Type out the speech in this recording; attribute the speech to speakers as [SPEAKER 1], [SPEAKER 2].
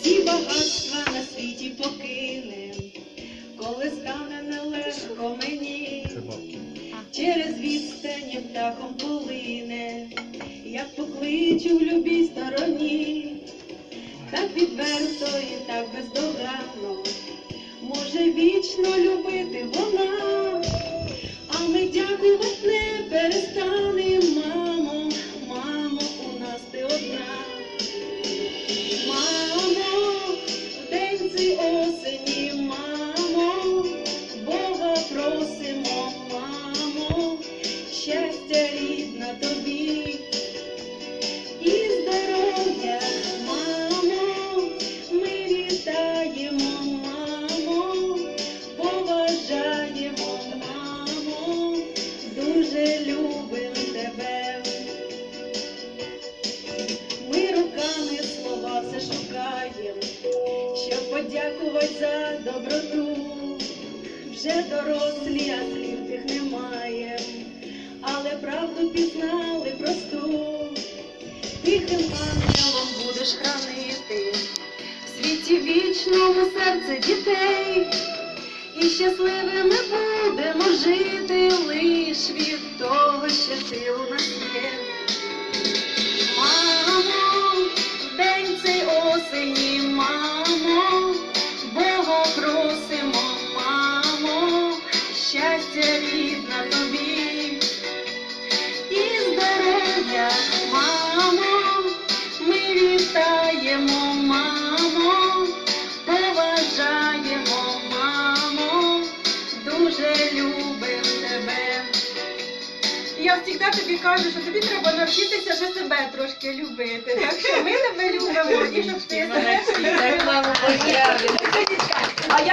[SPEAKER 1] Всі багатства на світі покинем, коли стане нелегко мені, через відстані птахом полине, як покличу в любій стороні, так відверто так бездоганно, може вічно любити вона, а ми дякувати не перестанем, щастя рідна тобі і здоров'я, мамо, ми вітаємо, мамо, поважаємо, мамо, дуже любим тебе. Ми руками слова все шукаєм, щоб подякувати за доброту. Вже дорослі, а слів Тихим ангелом будеш хранити в світі вічному серце дітей. І щасливими будемо жити лиш від того, що ти у нас є. Мамо, день цей осені, мамо, Бога просимо, мамо, щастя рідна тобі і здоров'я,
[SPEAKER 2] Я завжди тобі кажу, що тобі треба навчитися вже себе трошки любити. Так що ми тебе любимо і щоб ти.